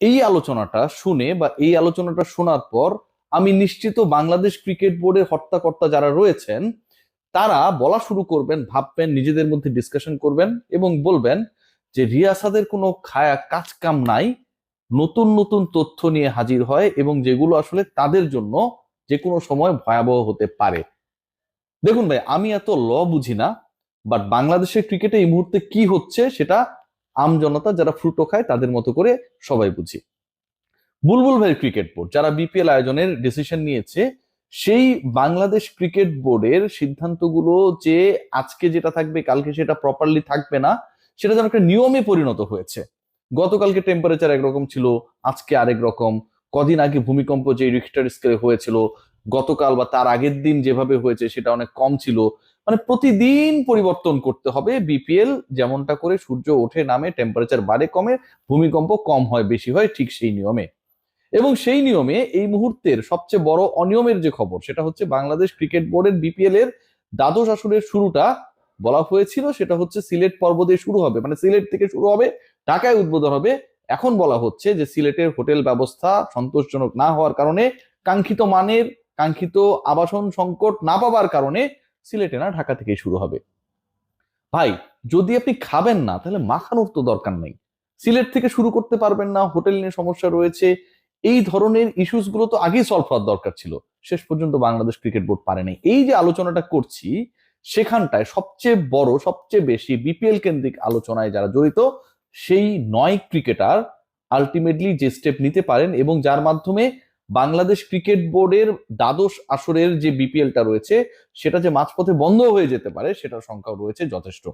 এই আলোচনাটা শুনে বা এই আলোচনাটা শোনার পর আমি নিশ্চিত বাংলাদেশ ক্রিকেট বোর্ডের হর্তাকর্তা যারা রয়েছেন, তারা বলা শুরু করবেন, ভাববেন, নিজেদের মধ্যে ডিসকাশন করবেন এবং বলবেন যে রিয়াসাদের কোনো খায়া কাজ কাম নাই, নতুন নতুন তথ্য নিয়ে হাজির হয় এবং যেগুলো আসলে তাদের জন্য যে কোনো সময় ভয়াবহ হতে পারে। দেখুন ভাই, আমি এত ল বুঝি না বাট বাংলাদেশের ক্রিকেটে এই মুহূর্তে কি হচ্ছে সেটা আম জনতা যারা ফ্রুটো খায় তাদের মতো করে সবাই বুঝি। বুলবুল ভাই ক্রিকেট বোর্ড যারা বিপিএল আয়োজনের ডিসিশন নিয়েছে, সেই বাংলাদেশ ক্রিকেট বোর্ডের সিদ্ধান্তগুলো যে আজকে যেটা থাকবে, কালকে সেটা প্রপারলি থাকবে না, সেটা যেন একটা নিয়মে পরিণত হয়েছে। গতকালকে টেম্পারেচার একরকম ছিল, আজকে আরেক রকম। কদিন আগে ভূমিকম্প যে রিক্টার স্কেলে হয়েছিল, গতকাল বা তার আগের দিন যেভাবে হয়েছে সেটা অনেক কম ছিল। মানে প্রতিদিন পরিবর্তন করতে হবে বিপিএল যেমনটা করে সূর্য ওঠে, নামে টেম্পারেচার বাড়ে, কমে, ভূমিকম্প কম হয়, বেশি হয়, ঠিক সেই নিয়মে। এবং সেই নিয়মে এই মুহূর্তের সবচেয়ে বড় অনিয়মের যে খবর, সেটা হচ্ছে বাংলাদেশ ক্রিকেট বোর্ডের বিপিএল এর দ্বাদশ আসরের শুরুটা বলা হয়েছিল, সেটা হচ্ছে সিলেট পর্ব দিয়ে শুরু হবে। মানে সিলেট থেকে শুরু হবে, ঢাকায় উদ্বোধন হবে। এখন বলা হচ্ছে যে সিলেটের হোটেল ব্যবস্থা সন্তোষজনক না হওয়ার কারণে কাঙ্ক্ষিত মানের, কাঙ্ক্ষিত আবাসন সংকট না পাওয়ার কারণে সিলেটে না, ঢাকা থেকেই শুরু হবে। ভাই, যদি আপনি খাবেন না, তাহলে মাখানোর তো দরকার নেই। সিলেট থেকে শুরু করতে পারবেন না, হোটেল নিয়ে সমস্যা রয়েছে। এই ধরনের ইস্যুসগুলো তো আগেই সলভ হওয়ার দরকার ছিল। শেষ পর্যন্ত বাংলাদেশ ক্রিকেট বোর্ড পারেনি এই যে আলোচনাটা করছি, সেখানটায় সবচেয়ে বড়, সবচেয়ে বেশি বিপিএল কেন্দ্রিক আলোচনায় যারা জড়িত, সেই নয় ক্রিকেটার আলটিমেটলি যে স্টেপ নিতে পারেন এবং যার মাধ্যমে বাংলাদেশ ক্রিকেট বোর্ডের দ্বাদশ আসরের যে বিপিএলটা রয়েছে, সেটা যে মাঝপথে বন্ধ হয়ে যেতে পারে, সেটার সংখ্যাও রয়েছে যথেষ্ট।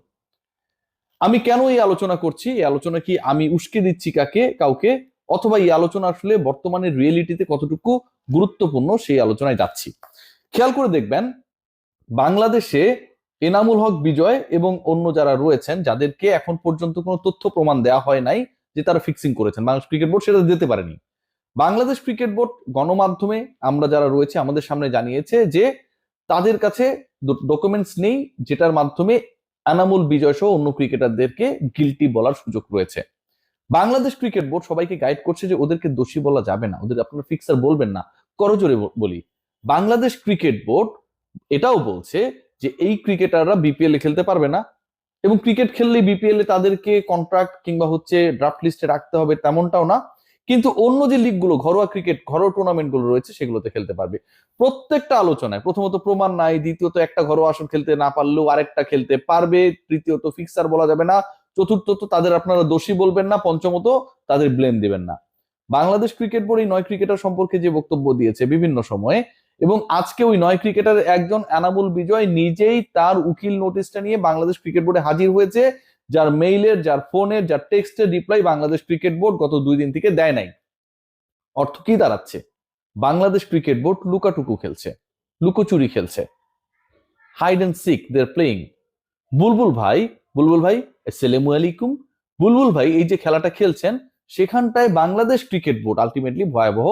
আমি কেন এই আলোচনা করছি? এই আলোচনা কি আমি উস্কে দিচ্ছি কাকে, কাউকে? অথবা এই আলোচনা আসলে বর্তমানে রিয়েলিটিতে কতটুকু গুরুত্বপূর্ণ, সেই আলোচনায় যাচ্ছি। খেয়াল করে দেখবেন, বাংলাদেশে এনামুল হক বিজয় এবং অন্য যারা রয়েছেন, যাদেরকে এখন পর্যন্ত কোনো তথ্য প্রমাণ দেওয়া হয় নাই যে তারা ফিক্সিং করেছেন, বাংলাদেশ ক্রিকেট বোর্ড সেটা দিতে পারেনি। বাংলাদেশ ক্রিকেট বোর্ড গণমাধ্যমে আমরা যারা রয়েছে, আমাদের সামনে জানিয়েছে যে তাদের কাছে ডকুমেন্টস নেই যেটার মাধ্যমে এনামুল বিজয় সহ অন্য ক্রিকেটারদেরকে গিলটি বলার সুযোগ রয়েছে। বাংলাদেশ ক্রিকেট বোর্ড সবাইকে গাইড করছে যে ওদেরকে দোষী বলা যাবে না। ওদের আপনারা ফিক্সার বলবেন না। করজোরে বলি, বাংলাদেশ ক্রিকেট বোর্ড এটাও বলছে যে এই ক্রিকেটাররা বিপিএল এ খেলতে পারবে না এবং ক্রিকেট খেললে বিপিএল এ তাদেরকে কন্ট্রাক্ট কিংবা হচ্ছে ড্রাফট লিস্টে রাখতে হবে তেমনটাও না। কিন্তু অন্য যে লিগগুলো ঘরোয়া ক্রিকেট ঘরোয়া টুর্নামেন্টগুলো রয়েছে, সেগুলোতে খেলতে পারবে। প্রত্যেকটা আলোচনায়, প্রথমত প্রমাণ নাই, দ্বিতীয়ত একটা ঘরোয়া আসন খেলতে না পারলেও আরেকটা খেলতে পারবে, তৃতীয়ত ফিক্সার বলা যাবে না, চতুর্থত তাদের আপনারা দোষী বলবেন না, পঞ্চমত তাদের ব্লেম দিবেন না। বাংলাদেশ ক্রিকেট বোর্ড এই নয় ক্রিকেটার সম্পর্কে যে বক্তব্য দিয়েছে বিভিন্ন সময়ে, এবং আজকে ওই নয় ক্রিকেটার একজন এনামুল বিজয় নিজেই তার উকিল নোটিশটা নিয়ে বাংলাদেশ ক্রিকেট বোর্ডে হাজির হয়েছে যার মেইলের যার ফোনের যার টেক্সটের রিপ্লাই বাংলাদেশ ক্রিকেট বোর্ড গত দুই দিন থেকে দেয় নাই। অর্থ কি দাঁড়াচ্ছে? বাংলাদেশ ক্রিকেট বোর্ড লুকাটুকু খেলছে, লুকোচুরি খেলছে। হাইড অ্যান্ড সিক দের প্লেইং বুলবুল ভাই বুলবুল ভাই, আসসালামু আলাইকুম। বুলবুল ভাই, এই যে খেলাটা খেলছেন, সেখানটায় বাংলাদেশ ক্রিকেট বোর্ড আলটিমেটলি ভয়াবহ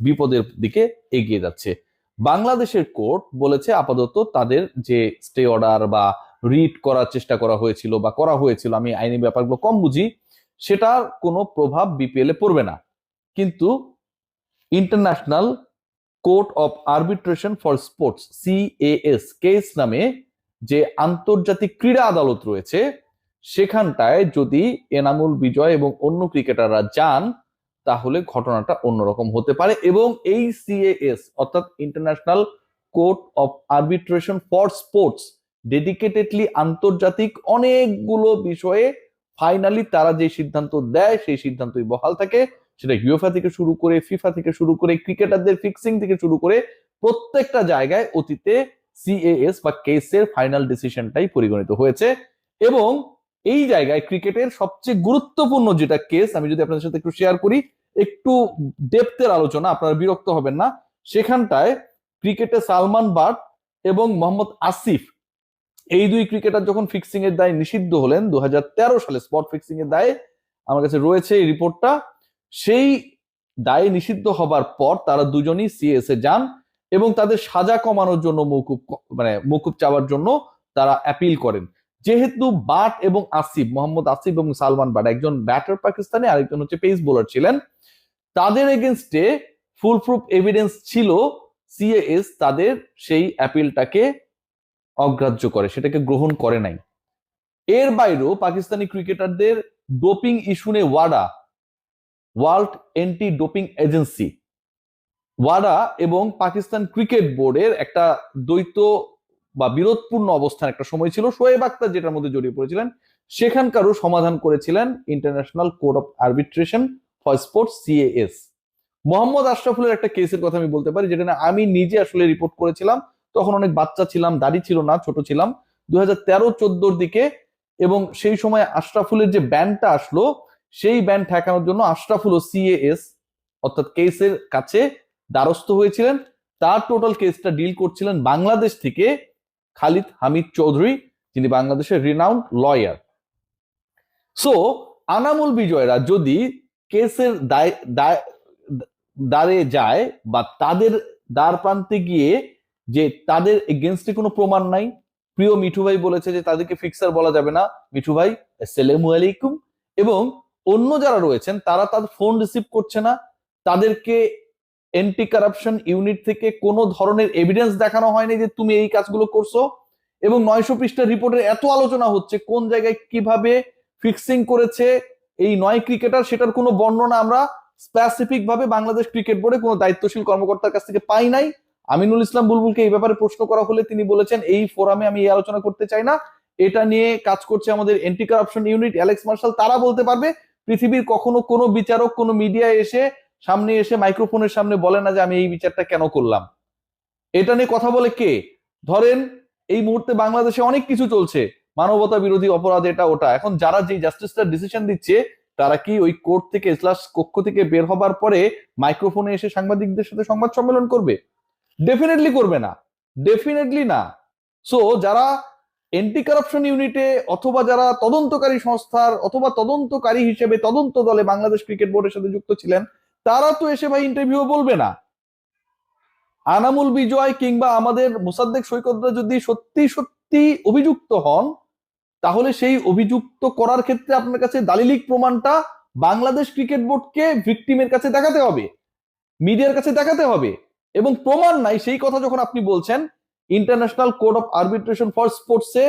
বিপদের দিকে এগিয়ে যাচ্ছে। বাংলাদেশের কোর্ট বলেছে আপাতত তাদের যে স্টে অর্ডার বা রিড করার চেষ্টা করা হয়েছিল বা করা হয়েছিল, আমি আইনি ব্যাপারগুলো কম বুঝি, সেটার কোনো প্রভাব বিপিএল এ পড়বে না। কিন্তু international court of arbitration for sports CAS case নামে যে আন্তর্জাতিক ক্রীড়া আদালত রয়েছে, সেখানটায় যদি এনামুল বিজয় এবং অন্য ক্রিকেটাররা যান, তাহলে ঘটনাটা অন্যরকম হতে পারে এবং এই সিএএস অর্থাৎ international court of arbitration for sports dedicatedly আন্তর্জাতিক অনেকগুলো বিষয়ে ফাইনালি তারা যে সিদ্ধান্ত দেয়, সেই সিদ্ধান্তই বহাল থাকে। সেটা ইউএফা থেকে শুরু করে ফিফা থেকে শুরু করে ক্রিকেটারদের ফিক্সিং থেকে শুরু করে প্রত্যেকটা জায়গায় অতীতে সিএএস বা কেসের ফাইনাল ডিসিশনটাই পরিগণিত হয়েছে। এবং এই জায়গায় ক্রিকেটের সবচেয়ে গুরুত্বপূর্ণ যেটা কেস আমি যদি আপনাদের সাথে একটু শেয়ার করি, একটু ডেপথের আলোচনা, আপনারা বিরক্ত হবেন না। সেখানটায় ক্রিকেটে সালমান বাট এবং মোহাম্মদ আসিফ এই দুই ক্রিকেটার যখন ফিক্সিং এর দায় নিষিদ্ধ হলেন, দুহাজার তেরো সালে স্পট ফিক্সিং এর দায়ে আমার কাছে রয়েছে এই রিপোর্টটা সেই দায়ে নিষিদ্ধ হবার পর তারা দুজনই সিএস এ যান এবং তাদের সাজা কমানোর জন্য মৌকুব মানে মৌকুব চাওয়ার জন্য তারা অ্যাপিল করেন। যেহেতু বাট এবং আসিফ, মোহাম্মদ আসিফ এবং সালমান বাট একজন ব্যাটার পাকিস্তানে, আরেকজন হচ্ছে পেস বোলার ছিলেন। তাদের এগেনস্টে ফুল প্রুফ এভিডেন্স ছিল সিএএস তাদের সেই অ্যাপিলটাকে অগ্রাহ্য করে, সেটাকে গ্রহণ করে নাই। এর বাইরেও পাকিস্তানি ক্রিকেটারদের ডোপিং ইস্যু নিয়ে ওয়াডা ওয়ার্ল্ড এন্টি ডোপিং এজেন্সি। ওয়াডা এবং পাকিস্তান ক্রিকেট বোর্ডের একটা দ্বৈত বা বিরোধপূর্ণ অবস্থান একটা সময় ছিল, শোয়েব আক্তার যেটার মধ্যে জড়িয়ে পড়েছিলেন, সেখানকারও সমাধান করেছিলেন international code of arbitration for sports, CAS. Mohammad আশরাফুলের একটা কেসের কথা আমি বলতে পারি, যেটা আমি নিজে আসলে রিপোর্ট করেছিলাম তখন অনেক বাচ্চা ছিলাম দাড়ি ছিল না, ছোট ছিলাম। দুই হাজার দিকে এবং সেই সময় আশরাফুলের যে ব্যান্ডটা আসলো, সেই ব্যান্ড ঠেকানোর জন্য আশরাফুল ও সিএএস অর্থাৎ কেসের কাছে দ্বারস্থ হয়েছিলেন। তার টোটাল কেসটা ডিল করছিলেন বাংলাদেশ থেকে খালিদ হামিদ চৌধুরী, যিনি বাংলাদেশের রিনাউন্ড লয়ার সো আনামুল বিজয়রা যদি কেসের দায়, দায়- দ্বারে যায় বা তাদের দ্বার প্রান্তে গিয়ে যে তাদের এগেনস্টে কোনো প্রমাণ নাই। প্রিয় মিঠু ভাই বলেছে যে তাদেরকে ফিক্সার বলা যাবে না। মিঠু ভাই আসসালামু আলাইকুম। এবং অন্য যারা রয়েছেন, তারা তাদের ফোন রিসিভ করছে না। তাদেরকে এন্টি কারাপশন ইউনিট থেকে কোনো ধরনের এভিডেন্স দেখানো হয়নি যে তুমি এই কাজগুলো করছ। এবং নয়শো পৃষ্ঠার রিপোর্টের এত আলোচনা হচ্ছে, কোন জায়গায় কীভাবে ফিক্সিং করেছে এই নয় ক্রিকেটার সেটার কোনো বর্ণনা আমরা স্পেসিফিক ভাবে বাংলাদেশ ক্রিকেট বোর্ডে কোনো দায়িত্বশীল কর্মকর্তার কাছ থেকে পাই নাই। আমিনুল ইসলাম বুলবুলকে এই ব্যাপারে প্রশ্ন করা হলে তিনি বলেছেন, এই ফোরামে আমি এই আলোচনা করতে চাই না। এটা নিয়ে কাজ করছে আমাদের anti corruption unit Alex Marshall তারা বলতে পারবে, পৃথিবীর কখনো কোনো বিচারক, কোনো মিডিয়া এসে সামনে এসে মাইক্রোফোনের সামনে বলে না যে আমি এই বিচারটা কেন করলাম। এটা নিয়ে কথা বলে কে? ধরেন, এই মুহূর্তে বাংলাদেশে অনেক কিছু চলছে। মানবতা বিরোধী অপরাধ এটা, ওটা। এখন যারা যে জাস্টিসটার ডিসিশন দিচ্ছে, তারা কি ওই কোর্ট থেকে ইসলাস কক্ষ থেকে বের হবার পরে মাইক্রোফোনে এসে সাংবাদিকদের সাথে সংবাদ সম্মেলন করবে? ডেফিনেটলি করবে না। ডেফিনেটলি না। সো যারা এন্টি কারাপশন ইউনিটে অথবা যারা তদন্তকারী সংস্থার অথবা তদন্তকারী হিসেবে তদন্ত দলে বাংলাদেশ ক্রিকেট বোর্ডের সাথে যুক্ত ছিলেন, তারা তো এসে ভাই ইন্টারভিউ বলবে না। আনামুল বিজয় কিংবা আমাদের মুসাদ্দেক সৈকতরা যদি সত্যি সত্যি অভিযুক্ত হন, তাহলে সেই অভিযুক্ত করার ক্ষেত্রে আপনার কাছে দালিলিক প্রমাণটা বাংলাদেশ ক্রিকেট বোর্ডকে ভিকটিমের কাছে দেখাতে হবে। মিডিয়ার কাছে দেখাতে হবে। এবং প্রমাণ নাই, সেই কথা যখন আপনি বলছেন international code of arbitration for স্পোর্টসে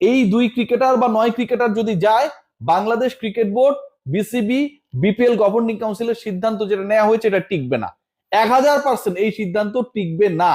এই দুই ক্রিকেটার বা নয় ক্রিকেটার যদি যায় Bangladesh cricket board BCB BPL governing কাউন্সিলের সিদ্ধান্ত যেটা নেওয়া হয়েছে, এটা টিকবে না। এক হাজার পার্সেন্ট এই সিদ্ধান্ত টিকবে না।